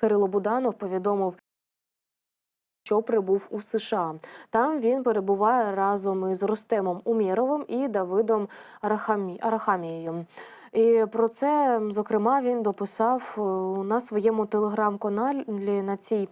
Кирило Буданов повідомив. Що прибув у США. Там він перебуває разом із Рустемом Умєровим і Давидом Арахамі... Арахамією. І про це, зокрема, він дописав е, на своєму телеграм-каналі на цій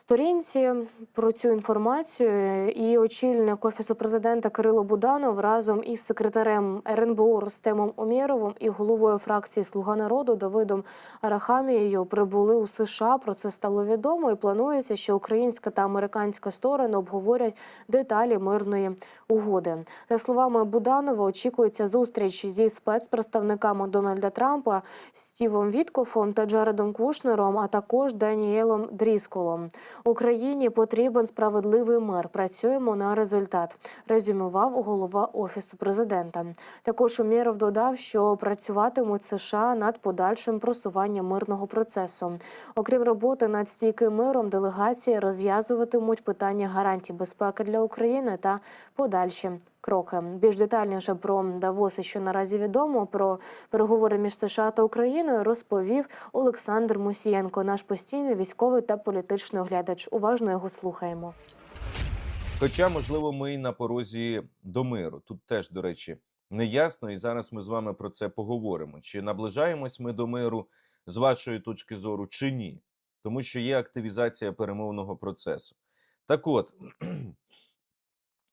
сторінці про цю інформацію. І очільник офісу президента Кирило Буданов разом із секретарем РНБО Рустемом Омєровим і головою фракції Слуга народу Давидом Арахамією прибули у США. Про це стало відомо. І планується, що українська та американська сторони обговорять деталі мирної угоди. За словами Буданова, очікується зустріч зі спецпредставниками Дональда Трампа Стівом Віткофом та Джаредом Кушнером, а також Даніелом Дрісколом. Україні потрібен справедливий мир. Працюємо на результат. Резюмував голова офісу президента. Також Умєров додав, що працюватимуть США над подальшим просуванням мирного процесу. Окрім роботи над стійким миром, делегації розв'язуватимуть питання гарантій безпеки для України та подальші кроки. Більш детальніше про Давоси, що наразі відомо про переговори між США та Україною, розповів Олександр Мусієнко, наш постійний військовий та політичний оглядач. Уважно його слухаємо. Хоча, можливо, ми й на порозі до миру. Тут теж, до речі, не ясно, і зараз ми з вами про це поговоримо. Чи наближаємось ми до миру з вашої точки зору, чи ні? Тому що є активізація перемовного процесу. Так от,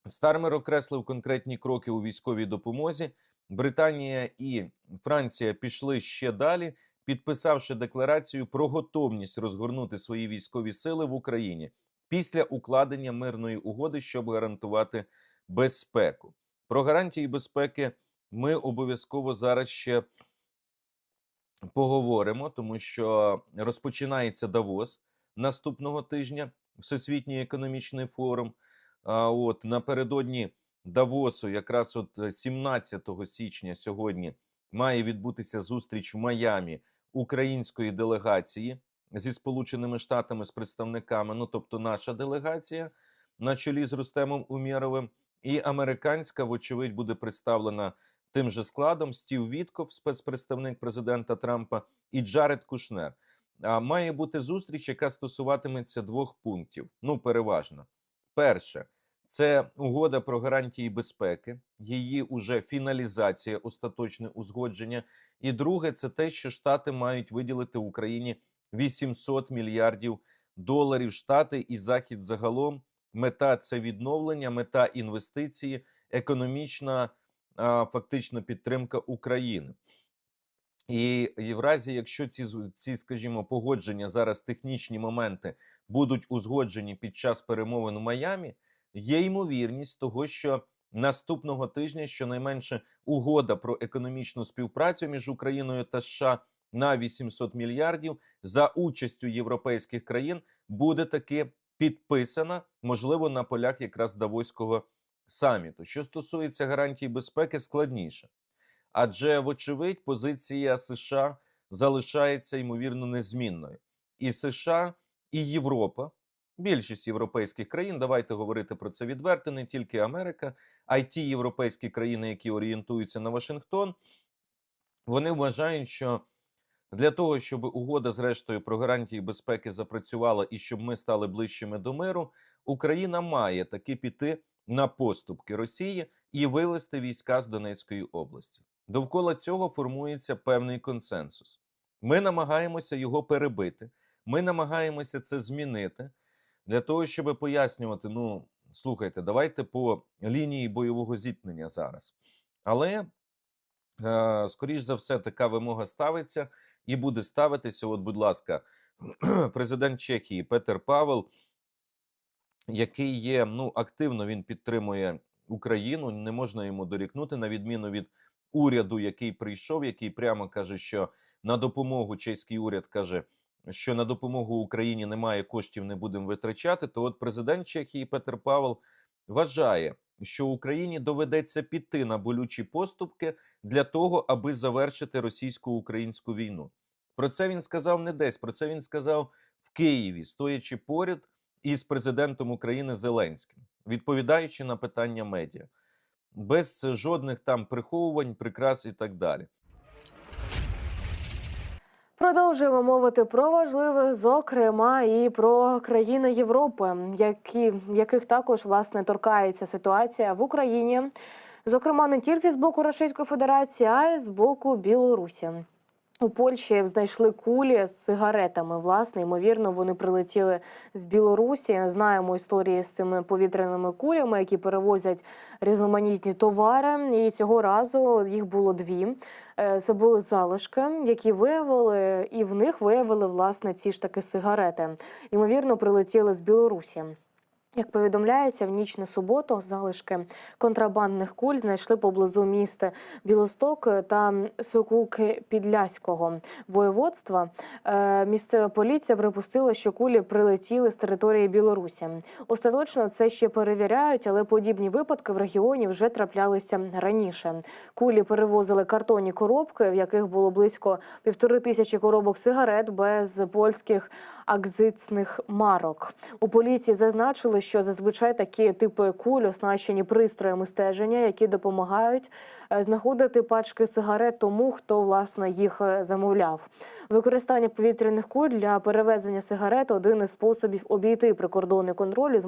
Стармер окреслив конкретні кроки у військовій допомозі. Британія і Франція пішли ще далі, підписавши декларацію про готовність розгорнути свої військові сили в Україні після укладення мирної угоди, щоб гарантувати безпеку. Про гарантії безпеки ми обов'язково зараз ще поговоримо, тому що розпочинається Давос наступного тижня, Всесвітній економічний форум. От напередодні Давосу, якраз от е, 17 січня сьогодні має відбутися зустріч в Майамі української делегації зі Сполученими Штатами з представниками. Ну тобто, наша делегація на чолі з Рустемом Умєровим, і американська, вочевидь, буде представлена тим же складом: Стів Вітков, спецпредставник президента Трампа, і Джаред Кушнер. А має бути зустріч, яка стосуватиметься двох пунктів. Ну, переважно. Перше, це угода про гарантії безпеки, її уже фіналізація, остаточне узгодження. І друге, це те, що Штати мають виділити Україні 800 мільярдів доларів. Штати і Захід загалом. Мета це відновлення, мета інвестиції, економічна фактично підтримка України. І, в разі, якщо ці, ці, скажімо, погодження зараз технічні моменти будуть узгоджені під час перемовин у Майамі, є ймовірність того, що наступного тижня щонайменше угода про економічну співпрацю між Україною та США на 800 мільярдів за участю європейських країн буде таки підписана, можливо, на полях якраз Давоського саміту. Що стосується гарантій безпеки, складніше. Адже, вочевидь, позиція США залишається ймовірно незмінною. І США, і Європа, більшість європейських країн, давайте говорити про це відверто, не тільки Америка, а й ті європейські країни, які орієнтуються на Вашингтон, вони вважають, що для того, щоб угода, зрештою, про гарантії безпеки запрацювала і щоб ми стали ближчими до миру, Україна має таки піти на поступки Росії і вивести війська з Донецької області. Довкола цього формується певний консенсус. Ми намагаємося його перебити. Ми намагаємося це змінити для того, щоб пояснювати: ну, слухайте, давайте по лінії бойового зіткнення зараз. Але, е, скоріш за все, така вимога ставиться і буде ставитися. От, будь ласка, президент Чехії Петер Павел, який є ну, активно він підтримує Україну, не можна йому дорікнути, на відміну від уряду, який прийшов, який прямо каже, що на допомогу чеський уряд каже, що на допомогу Україні немає коштів, не будемо витрачати. То от президент Чехії Петер Павел вважає, що Україні доведеться піти на болючі поступки для того, аби завершити російсько-українську війну. Про це він сказав не десь. Про це він сказав в Києві, стоячи поряд із президентом України Зеленським, відповідаючи на питання медіа, без жодних там приховувань, прикрас і так далі. Продовжуємо мовити про важливе, зокрема, і про країни Європи, які яких також власне торкається ситуація в Україні, зокрема не тільки з боку Російської Федерації, а й з боку Білорусі. У Польщі знайшли кулі з сигаретами. Власне, ймовірно, вони прилетіли з Білорусі. Знаємо історії з цими повітряними кулями, які перевозять різноманітні товари. І цього разу їх було дві. Е, Це були залишки, які виявили, і в них виявили власне ці ж таки сигарети. Ймовірно, прилетіли з Білорусі. Як повідомляється, в ніч на суботу залишки контрабандних куль знайшли поблизу міста Білосток та Сокулки Підляського воєводства. Е, Місцева поліція припустила, що кулі прилетіли з території Білорусі. Остаточно це ще перевіряють, але подібні випадки в регіоні вже траплялися раніше. Кулі перевозили картонні коробки, в яких було близько півтори тисячі коробок сигарет без польських акзицних марок. У поліції зазначили, що зазвичай такі типи куль оснащені пристроями стеження, які допомагають е, знаходити пачки сигарет тому, хто власне їх е, замовляв. Використання повітряних куль для перевезення сигарет один із способів обійти прикордонний контроль і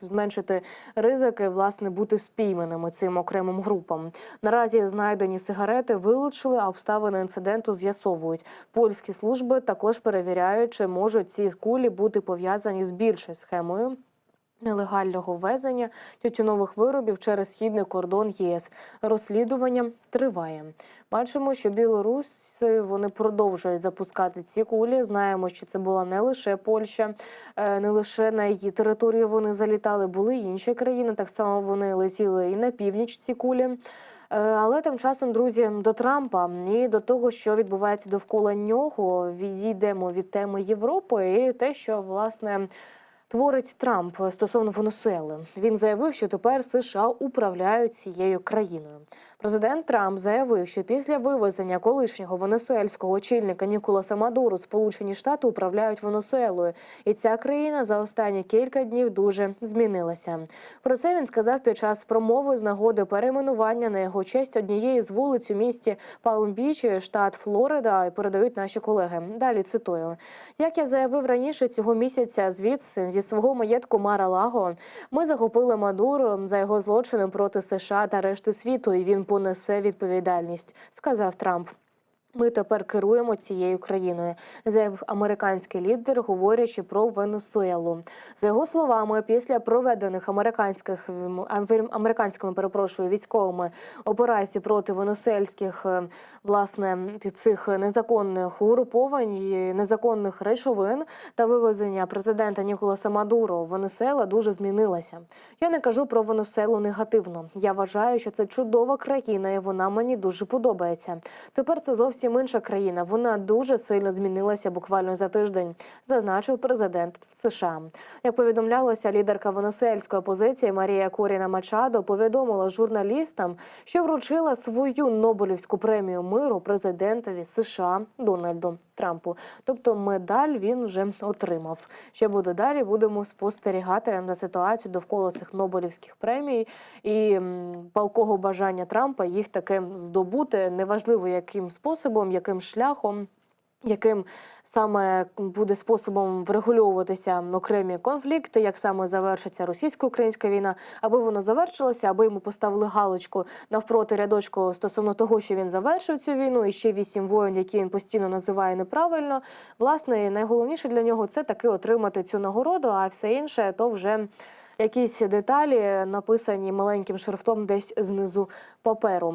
зменшити, ризики власне бути спійманими цим окремим групам. Наразі знайдені сигарети вилучили, а обставини інциденту з'ясовують. Польські служби також перевіряють, чи можуть ці кулі бути пов'язані з більшою схемою. Нелегального ввезення тютюнових виробів через східний кордон ЄС розслідування триває. Бачимо, що білоруси вони продовжують запускати ці кулі. Знаємо, що це була не лише Польща, е, не лише на її територію вони залітали, були інші країни. Так само вони летіли і на північ ці кулі. Е, Але тим часом, друзі, до Трампа і до того, що відбувається довкола нього, відійдемо від теми Європи і те, що власне. Творить Трамп стосовно Венесуели. Він заявив, що тепер США управляють цією країною. Президент Трамп заявив, що після вивезення колишнього венесуельського очільника Ніколаса Мадуру Сполучені Штати управляють Венесуелою, і ця країна за останні кілька днів дуже змінилася. Про це він сказав під час промови з нагоди перейменування на його честь однієї з вулиць у місті Палм-Біч, штат Флорида. Передають наші колеги. Далі цитую: як я заявив раніше цього місяця, звідси зі свого маєтку Мара Лаго ми захопили Мадуру за його злочини проти США та решти світу, і він понесе відповідальність, сказав Трамп. Ми тепер керуємо цією країною, заявив американський лідер, говорячи про Венесуелу. За його словами, після проведених американських ем, американськими перепрошую військовими операцій проти венесуельських е, власне цих незаконних угруповань, незаконних речовин та вивезення президента Ніколаса Мадуро, Венесуела дуже змінилася. Я не кажу про Венесуелу негативно. Я вважаю, що це чудова країна, і вона мені дуже подобається. Тепер це зовсім інша країна. Вона дуже сильно змінилася буквально за тиждень, зазначив президент США. Як повідомлялося, лідерка венесуельської опозиції Марія Коріна Мачадо повідомила журналістам, що вручила свою Нобелівську премію миру президентові США Дональду Трампу. Тобто медаль він вже отримав. Що буде далі? Будемо спостерігати за ситуацію довкола цих Нобелівських премій і палкого бажання Трампа їх таки здобути, неважливо яким способом, яким шляхом. Яким саме буде способом врегульовуватися окремі конфлікти, як саме завершиться російсько-українська війна, аби воно завершилося, аби йому поставили галочку навпроти рядочку стосовно того, що він завершив цю війну, і ще вісім воїн, які він постійно називає неправильно. Власне, найголовніше для нього це таки отримати цю нагороду, а все інше то вже якісь деталі написані маленьким шрифтом десь знизу паперу.